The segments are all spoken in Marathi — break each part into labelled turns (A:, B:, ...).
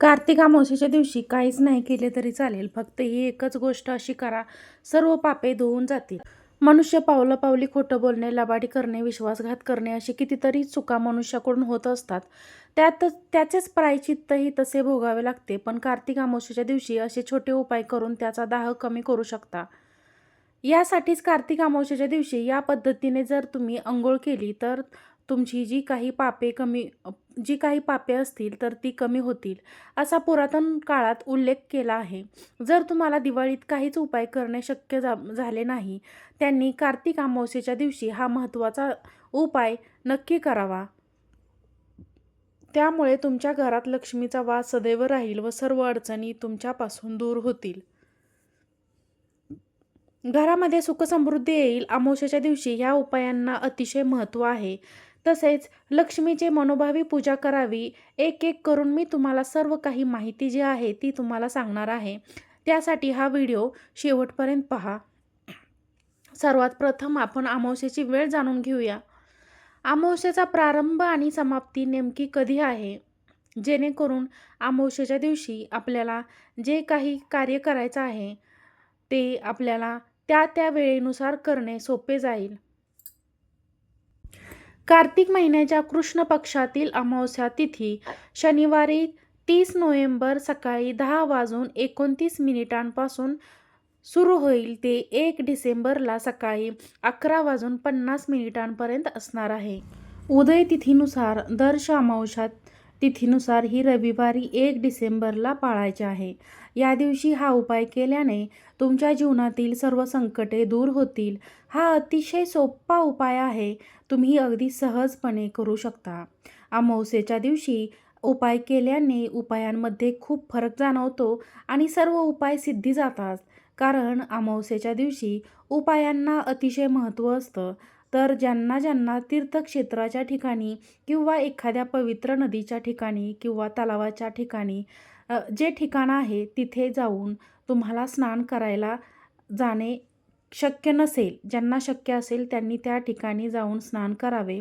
A: कार्तिक अमावस्येच्या दिवशी काहीच नाही केले तरी चालेल. फक्त ही एकच गोष्ट अशी करा सर्व पापे धुवून जातील. मनुष्य पावलं पावली खोटं बोलणे लबाडी करणे विश्वासघात करणे अशी कितीतरी चुका मनुष्याकडून होत असतात. त्यात त्याचेच प्रायचित्तही तसे भोगावे लागते पण कार्तिक अमावस्येच्या दिवशी असे छोटे उपाय करून त्याचा दाह कमी करू शकता. यासाठीच कार्तिक अमावस्येच्या दिवशी या पद्धतीने जर तुम्ही अंघोळ केली तर तुमची जी काही पापे कमी जी काही पापे असतील तर ती कमी होतील असा पुरातन काळात उल्लेख केला आहे. जर तुम्हाला दिवाळीत काहीच उपाय करणे शक्य जा झाले नाही त्यांनी कार्तिक अमावस्येच्या दिवशी हा महत्त्वाचा उपाय नक्की करावा. त्यामुळे तुमच्या घरात लक्ष्मीचा वास सदैव राहील व सर्व अडचणी तुमच्यापासून दूर होतील. घरामध्ये सुखसमृद्धी येईल. अमावस्येच्या दिवशी ह्या उपायांना अतिशय महत्त्व आहे. तसेच लक्ष्मीचे मनोभावी पूजा करावी एक एक करून मी तुम्हाला सर्व काही माहिती जी आहे ती तुम्हाला सांगणार आहे. त्यासाठी हा व्हिडिओ शेवटपर्यंत पहा. सर्वात प्रथम आपण अमावस्येची वेळ जाणून घेऊया. अमावस्येचा प्रारंभ आणि समाप्ती नेमकी कधी आहे? जेणेकरून अमावस्येच्या दिवशी आपल्याला जे काही कार्य करायचं आहे ते आपल्याला त्या त्या वेळेनुसार करणे सोपे जाईल. कार्तिक महिन्याच्या कृष्ण पक्षातील अमावस्या तिथी शनिवारी तीस नोव्हेंबर सकाळी दहा वाजून एकोणतीस मिनिटांपासून सुरू होईल ते एक डिसेंबरला सकाळी अकरा वाजून पन्नास मिनिटांपर्यंत असणार आहे. उदय तिथीनुसार दर्श अमावश्यात तिथीनुसार ही रविवारी एक डिसेंबरला पाळायची आहे. या दिवशी हा उपाय केल्याने तुमच्या जीवनातील सर्व संकटे दूर होतील. हा अतिशय सोपा उपाय आहे. तुम्ही अगदी सहजपणे करू शकता. अमावस्येच्या दिवशी उपाय केल्याने उपायांमध्ये खूप फरक जाणवतो आणि सर्व उपाय सिद्धी जातात. कारण अमावस्येच्या दिवशी उपायांना अतिशय महत्त्व असतं. तर ज्यांना ज्यांना तीर्थक्षेत्राच्या ठिकाणी किंवा एखाद्या पवित्र नदीच्या ठिकाणी किंवा तलावाच्या ठिकाणी जे ठिकाण आहे तिथे जाऊन तुम्हाला स्नान करायला जाणे शक्य नसेल ज्यांना शक्य असेल त्यांनी त्या ठिकाणी जाऊन स्नान करावे.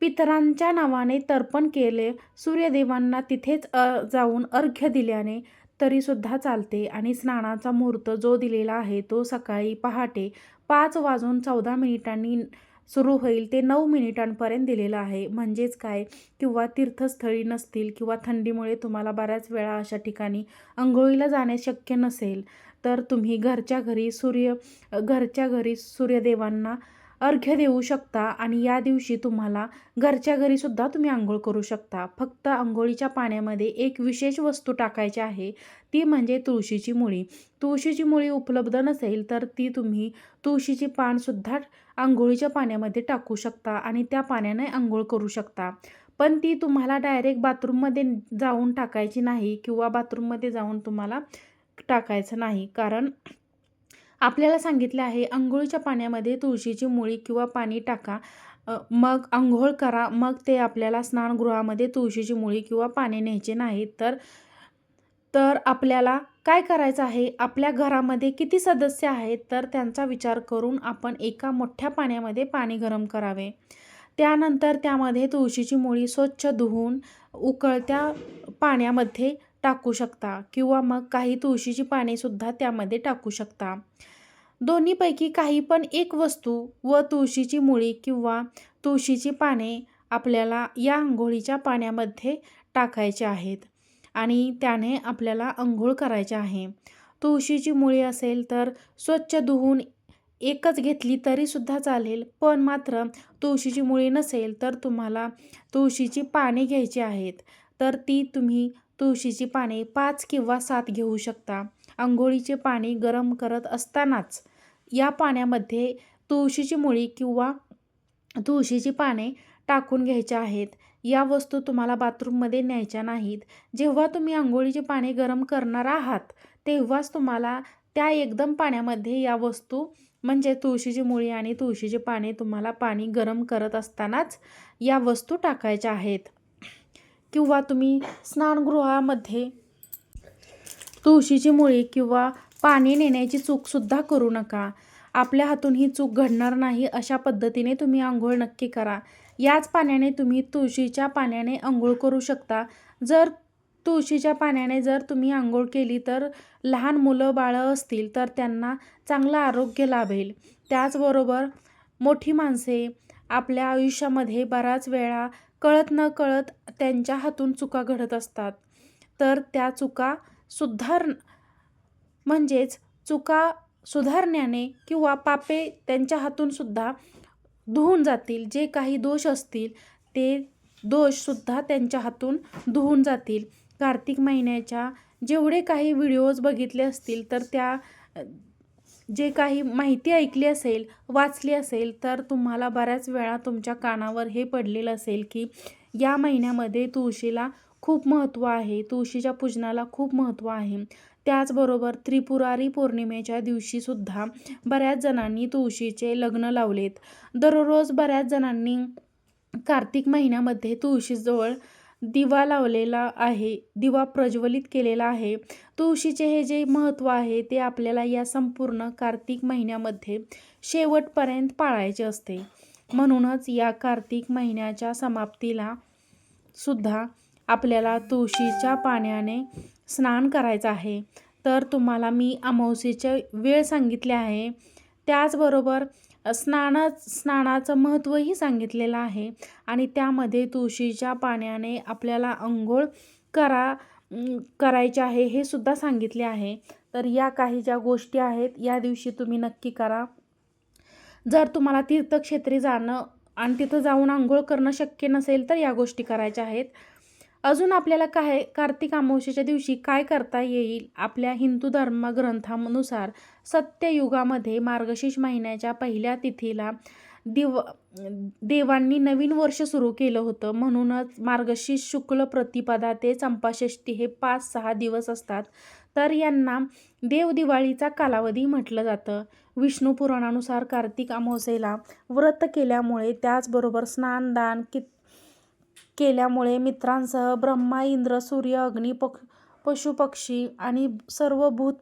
A: पितरांच्या नावाने तर्पण केले सूर्यदेवांना तिथेच जाऊन अर्घ्य दिल्याने तरीसुद्धा चालते आणि स्नानाचा मुहूर्त जो दिलेला आहे तो सकाळी पहाटे पाच वाजून चौदा मिनिटांनी सुरू होईल ते नऊ मिनिटांपर्यंत दिलेलं आहे. म्हणजेच काय? किंवा तीर्थस्थळी नसतील किंवा थंडीमुळे तुम्हाला बऱ्याच वेळा अशा ठिकाणी अंघोळीला जाणे शक्य नसेल तर तुम्ही घरच्या घरी सूर्य घरच्या घरी सूर्यदेवांना अर्घ्य देऊ शकता आणि या दिवशी तुम्हाला घरच्या घरीसुद्धा तुम्ही आंघोळ करू शकता. फक्त आंघोळीच्या पाण्यामध्ये एक विशेष वस्तू टाकायची आहे ती म्हणजे तुळशीची मुळी. तुळशीची मुळी उपलब्ध नसेल तर ती तुम्ही तुळशीची पानसुद्धा आंघोळीच्या पाण्यामध्ये टाकू शकता आणि त्या पाण्याने आंघोळ करू शकता. पण ती तुम्हाला डायरेक्ट बाथरूममध्ये जाऊन टाकायची नाही किंवा बाथरूममध्ये जाऊन तुम्हाला टाकायचं नाही. कारण आपल्याला सांगितलं आहे अंघोळीच्या पाण्यामध्ये तुळशीची मुळी किंवा पाणी टाका. मग आंघोळ करा. मग ते आपल्याला स्नानगृहामध्ये तुळशीची मुळी किंवा पाणी न्यायचे नाही तर तर आपल्याला काय करायचं आहे? आपल्या घरामध्ये किती सदस्य आहेत? तर त्यांचा विचार करून आपण एका मोठ्या पाण्यामध्ये पाणी गरम करावे. त्यानंतर त्यामध्ये तुळशीची मुळी स्वच्छ धुवून उकळत्या पाण्यामध्ये टाकू शकता किंवा मग काही तुळशीची पानेसुद्धा त्यामध्ये टाकू शकता. दोन्हीपैकी काही पण एक वस्तू व तुळशीची मुळी किंवा तुळशीची पाने आपल्याला या आंघोळीच्या पाण्यामध्ये टाकायचे आहेत आणि त्याने आपल्याला आंघोळ करायचे आहे. तुळशीची मुळी असेल तर स्वच्छ धुवून एकच घेतली तरीसुद्धा चालेल पण मात्र तुळशीची मुळी नसेल तर तुम्हाला तुळशीची पाने घ्यायची आहेत. तर ती तुम्ही तुळशीची पाने पाच किंवा सात घेऊ शकता. आंघोळीचे पाणी गरम करत असतानाच या पाण्यामध्ये तुळशीची मुळी किंवा तुळशीची पाने टाकून घ्यायच्या आहेत. या वस्तू तुम्हाला बाथरूममध्ये न्यायच्या नाहीत. जेव्हा तुम्ही आंघोळीचे पाणी गरम करणार आहात तेव्हाच तुम्हाला त्या एकदम पाण्यामध्ये या वस्तू म्हणजे तुळशीची मुळी आणि तुळशीची पाने तुम्हाला पाणी गरम करत असतानाच या वस्तू टाकायच्या आहेत. किंवा तुम्ही स्नानगृहामध्ये तुळशीची मुळी किंवा पाणी नेण्याची चूकसुद्धा करू नका. आपल्या हातून ही चूक घडणार नाही अशा पद्धतीने तुम्ही आंघोळ नक्की करा. याच पाण्याने तुम्ही तुळशीच्या पाण्याने आंघोळ करू शकता. जर तुळशीच्या पाण्याने जर तुम्ही आंघोळ केली तर लहान मुलं बाळं असतील तर त्यांना चांगलं आरोग्य लाभेल. त्याचबरोबर मोठी माणसे आपल्या आयुष्यामध्ये बराच वेळा कळत न कळत त्यांच्या हातून चुका घडत असतात. तर त्या चुका सुधार म्हणजेच चुका सुधारण्याने किंवा पापे त्यांच्या हातूनसुद्धा धुवून जातील. जे काही दोष असतील ते दोषसुद्धा त्यांच्या हातून धुवून जातील. कार्तिक महिन्याच्या जेवढे काही व्हिडिओज बघितले असतील तर त्या जे काही माहिती ऐकली असेल वाचली असेल तर तुम्हाला बऱ्याच वेळा तुमच्या कानावर हे पडलेलं असेल की या महिन्यामध्ये तुळशीला खूप महत्त्व आहे. तुळशीच्या पूजनाला खूप महत्त्व आहे. त्याचबरोबर त्रिपुरारी पौर्णिमेच्या दिवशीसुद्धा बऱ्याच जणांनी तुळशीचे लग्न लावलेत. दररोज बऱ्याच जणांनी कार्तिक महिन्यामध्ये तुळशीजवळ दिवा लावलेला आहे दिवा प्रज्वलित केलेला आहे. तुळशीचे हे जे महत्त्व आहे ते आपल्याला या संपूर्ण कार्तिक महिन्यामध्ये शेवटपर्यंत पाळायचे असते. म्हणूनच या कार्तिक महिन्याच्या समाप्तीला सुद्धा आपल्याला तुळशीच्या पाण्याने स्नान करायचं आहे. तर तुम्हाला मी अमावस्येच्या वेळ सांगितले आहे. त्याचबरोबर स्नाना स्नानाचं महत्त्वही सांगितलेलं आहे. आणि त्यामध्ये तुळशीच्या पाण्याने आपल्याला अंघोळ करा करायचे आहे हे सुद्धा सांगितले आहे. तर या काही ज्या गोष्टी आहेत या दिवशी तुम्ही नक्की करा. जर तुम्हाला तीर्थक्षेत्री जाणं आणि तिथं जाऊन आंघोळ करणं शक्य नसेल तर या गोष्टी करायच्या आहेत. अजून आपल्याला काय कार्तिक अमावस्येच्या दिवशी काय करता येईल? आपल्या हिंदू धर्म ग्रंथानुसार सत्ययुगामध्ये मार्गशीर्ष महिन्याच्या पहिल्या तिथीला दिव देवांनी नवीन वर्ष सुरू केलं होतं. म्हणूनच मार्गशीर्ष शुक्ल प्रतिपदा ते चंपाषष्ठी हे पाच सहा दिवस असतात. तर यांना देवदिवाळीचा कालावधी म्हटलं जातं. विष्णू पुराणानुसार कार्तिक अमावस्येला व्रत केल्यामुळे त्याचबरोबर स्नानदान कित केल्यामुळे मित्रांसह ब्रह्मा इंद्र सूर्य अग्नी पक् पशुपक्षी आणि सर्व भूत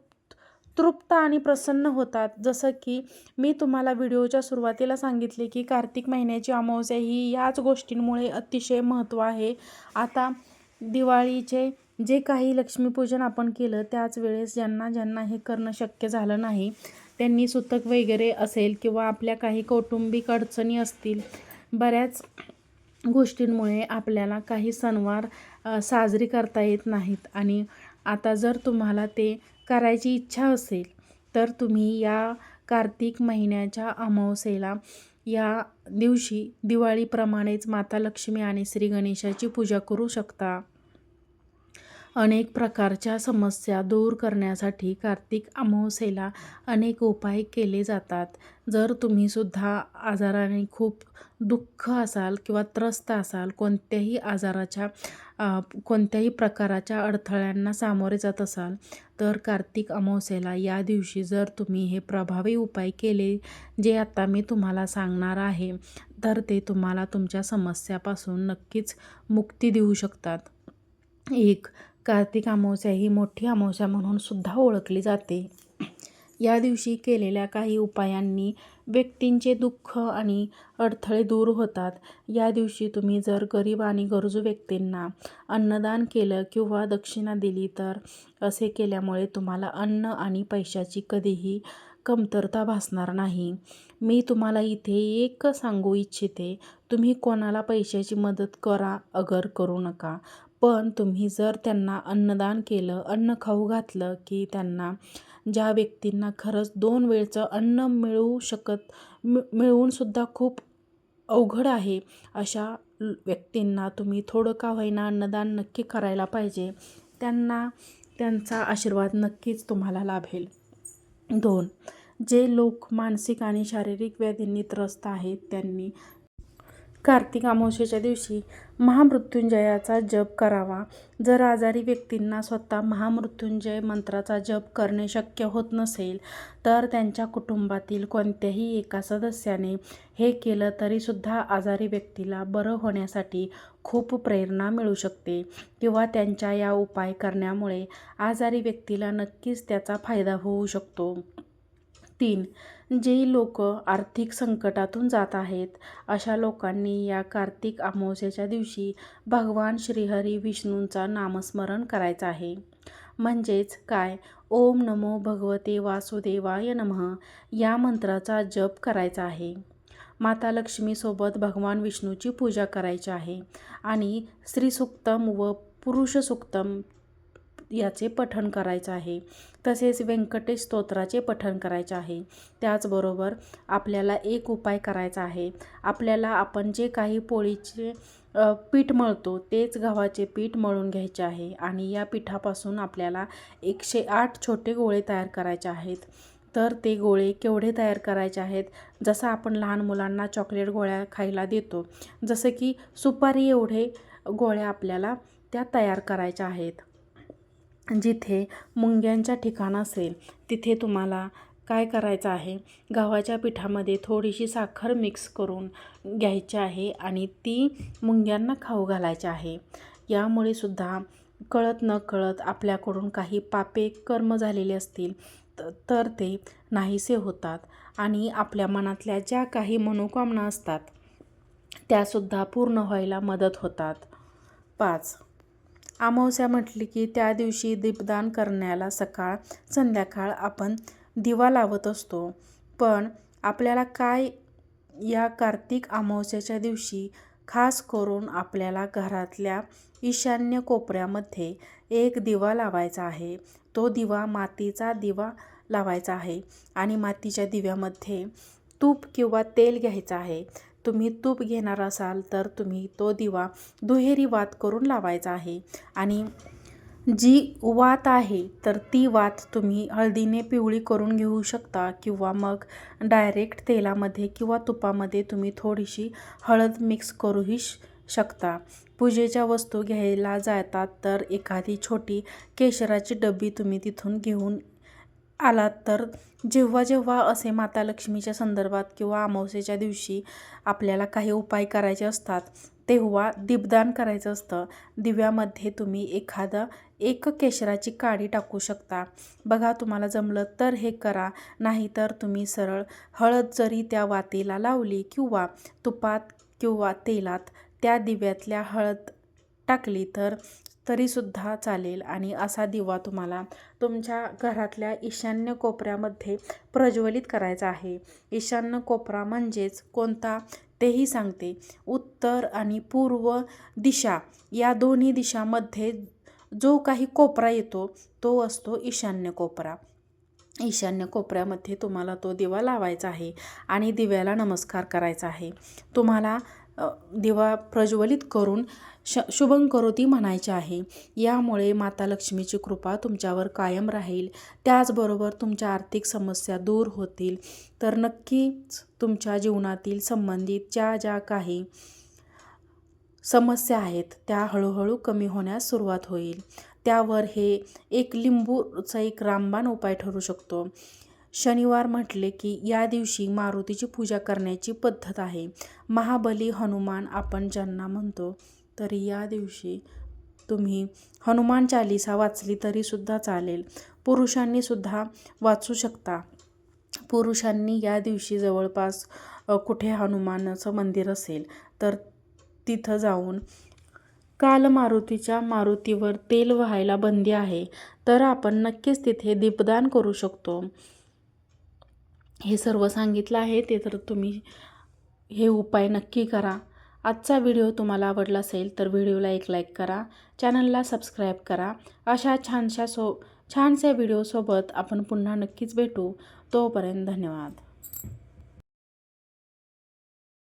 A: तृप्त आणि प्रसन्न होतात. जसं की मी तुम्हाला व्हिडिओच्या सुरुवातीला सांगितले की कार्तिक महिन्याची अमावस्या ही याच गोष्टींमुळे अतिशय महत्त्व आहे. आता दिवाळीचे जे काही लक्ष्मीपूजन आपण केलं त्याच वेळेस ज्यांना ज्यांना हे करणं शक्य झालं नाही त्यांनी सुतक वगैरे असेल किंवा आपल्या काही कौटुंबिक अडचणी असतील बऱ्याच गोष्टींमुळे आपल्याला काही सणवार साजरी करता येत नाहीत. आणि आता जर तुम्हाला ते करायची इच्छा असेल तर तुम्ही या कार्तिक महिन्याच्या अमावस्येला या दिवशी दिवाळीप्रमाणेच माता लक्ष्मी आणि श्री गणेशाची पूजा करू शकता. अनेक प्रकारच्या समस्या दूर करण्यासाठी कार्तिक अमावस्येला अनेक उपाय केले जातात. जर तुम्हीसुद्धा आजाराने खूप दुःख असाल किंवा त्रस्त असाल कोणत्याही आजाराच्या कोणत्याही प्रकाराच्या अडथळ्यांना सामोरे जात असाल तर कार्तिक अमावस्येला या दिवशी जर तुम्ही हे प्रभावी उपाय केले जे आता मी तुम्हाला सांगणार आहे तर ते तुम्हाला तुमच्या समस्यापासून नक्कीच मुक्ती देऊ शकतात. एक कार्तिक अमावस्या ही मोठी अमावस्या म्हणून सुद्धा ओळखली जाते. या दिवशी केलेल्या काही उपायांनी व्यक्तींचे दुःख आणि अडथळे दूर होतात. या दिवशी तुम्ही जर गरीब आणि गरजू व्यक्तींना अन्नदान केलं किंवा दक्षिणा दिली तर असे केल्यामुळे तुम्हाला अन्न आणि पैशाची कधीही कमतरता भासणार नाही. मी तुम्हाला इथे एक सांगू इच्छिते तुम्ही कोणाला पैशाची मदत करा अगर करू नका. पण तुम्ही जर त्यांना अन्नदान केलं अन्न खाऊ घातलं की त्यांना ज्या व्यक्तींना खरंच दोन वेळचं अन्न मिळू शकत मि मिळवूनसुद्धा खूप अवघड आहे अशा व्यक्तींना तुम्ही थोडं का होईना अन्नदान नक्की करायला पाहिजे त्यांना त्यांचा आशीर्वाद नक्कीच तुम्हाला लाभेल. दोन जे लोक मानसिक आणि शारीरिक व्याधींनी त्रस्त आहेत त्यांनी कार्तिक अमावस्येच्या दिवशी महामृत्युंजयाचा जप करावा. जर आजारी व्यक्तींना स्वतः महामृत्युंजय मंत्राचा जप करणे शक्य होत नसेल तर त्यांच्या कुटुंबातील कोणत्याही एका सदस्याने हे केलं तरीसुद्धा आजारी व्यक्तीला बरं होण्यासाठी खूप प्रेरणा मिळू शकते किंवा त्यांच्या या उपाय करण्यामुळे आजारी व्यक्तीला नक्कीच त्याचा फायदा होऊ शकतो. तीन. जे लोक आर्थिक संकटातून जात आहेत अशा लोकांनी या कार्तिक अमावस्येच्या दिवशी भगवान श्रीहरी विष्णूंचा नामस्मरण करायचं आहे. म्हणजेच काय? ओम नमो भगवते वासुदेवाय नमः. या मंत्राचा जप करायचा आहे. माता लक्ष्मीसोबत भगवान विष्णूची पूजा करायची आहे. आणि स्त्रीसुक्तम व पुरुष सुक्तम याचे पठण करायचं आहे. तसेच व्यंकटेश स्तोत्राचे पठण करायचे आहे. त्याचबरोबर आपल्याला एक उपाय करायचा आहे. आपल्याला आपण जे काही पोळीचे पीठ मळतो तेच गव्हाचे पीठ मळून घ्यायचे आहे आणि या पिठापासून आपल्याला एकशे आठ छोटे गोळे तयार करायचे आहेत. तर ते गोळे केवढे तयार करायचे आहेत? जसं आपण लहान मुलांना चॉकलेट गोळ्या खायला देतो जसं की सुपारी एवढे गोळ्या आपल्याला त्या तयार करायच्या आहेत. जिथे मुंग्यांच्या ठिकाण असेल तिथे तुम्हाला काय करायचं आहे? गव्हाच्या पिठामध्ये थोडीशी साखर मिक्स करून घ्यायची आहे आणि ती मुंग्यांना खाऊ घालायची आहे. यामुळे सुद्धा कळत न कळत आपल्याकडून काही पापे कर्म झालेले असतील तर ते नाहीसे होतात आणि आपल्या मनातल्या ज्या काही मनोकामना असतात त्यासुद्धा पूर्ण व्हायला मदत होतात. पाच अमावस्या म्हटली की त्या दिवशी दीपदान करण्याला सकाळ संध्याकाळ आपण दिवा लावत असतो. पण आपल्याला काय या कार्तिक अमावस्याच्या दिवशी? खास करून आपल्याला घरातल्या ईशान्य कोपऱ्यामध्ये एक दिवा लावायचा आहे. तो दिवा मातीचा दिवा लावायचा आहे आणि मातीच्या दिव्यामध्ये तूप किंवा तेल घ्यायचं आहे. तुम्ही तूप घेणार असाल तर तुम्ही तो दिवा दुहेरी वात करून लावायचा आहे. आणि जी वात आहे तर ती वात तुम्ही हळदीने पिवळी करून घेऊ शकता किंवा मग डायरेक्ट तेलामध्ये किंवा तुपामध्ये तुम्ही थोडीशी हळद मिक्स करूही श शकता. पूजेच्या वस्तू घ्यायला जातात तर एखादी छोटी केशराची डबी तुम्ही तिथून घेऊन आलात तर जेव्हा जेव्हा असे माता लक्ष्मीच्या संदर्भात किंवा अमावस्येच्या दिवशी आपल्याला काही उपाय करायचे असतात तेव्हा दीपदान करायचं असतं. दिव्यामध्ये तुम्ही एखादा एक केशराची काडी टाकू शकता. बघा तुम्हाला जमलं तर हे करा. नाहीतर तुम्ही सरळ हळद जरी त्या वातीला लावली किंवा तुपात किंवा तेलात त्या दिव्यातल्या हळद टाकली तर तरीसुद्धा चालेल. आणि असा दिवा तुम्हाला तुमच्या घरातल्या ईशान्य कोपऱ्यामध्ये प्रज्वलित करायचा आहे. ईशान्य कोपरा म्हणजेच कोणता? तेही सांगते. उत्तर आणि पूर्व दिशा. या दोन्ही दिशामध्ये जो काही कोपरा येतो तो असतो ईशान्य कोपरा. ईशान्य कोपऱ्यामध्ये तुम्हाला तो दिवा लावायचा आहे आणि दिव्याला नमस्कार करायचा आहे. तुम्हाला दिवा प्रज्वलित करून श शुभं करोती म्हणायचे आहे. यामुळे माता लक्ष्मीची कृपा तुमच्यावर कायम राहील. त्याचबरोबर तुमच्या आर्थिक समस्या दूर होतील. तर नक्कीच तुमच्या जीवनातील संबंधित ज्या ज्या काही समस्या आहेत त्या हळूहळू कमी होण्यास सुरुवात होईल. त्यावर हे एक लिंबूचा एक रामबाण उपाय ठरू शकतो. शनिवार म्हटले की या दिवशी मारुतीची पूजा करण्याची पद्धत आहे. महाबली हनुमान आपण ज्यांना म्हणतो तरी या दिवशी तुम्ही हनुमान चालिसा वाचली तरीसुद्धा चालेल. पुरुषांनीसुद्धा वाचू शकता. पुरुषांनी या दिवशी जवळपास कुठे हनुमानाचं मंदिर असेल तर तिथं जाऊन काल मारुतीच्या मारुतीवर तेल व्हायला बंदी आहे तर आपण नक्कीच तिथे दीपदान करू शकतो. हे सर्व सांगितलं आहे ते तर तुम्ही हे उपाय नक्की करा. आजचा व्हिडिओ तुम्हाला आवडला असेल तर व्हिडिओला एक लाईक करा चॅनलला सबस्क्राईब करा. अशा छानशा सो छानशा व्हिडिओसोबत आपण पुन्हा नक्कीच भेटू. तोपर्यंत धन्यवाद.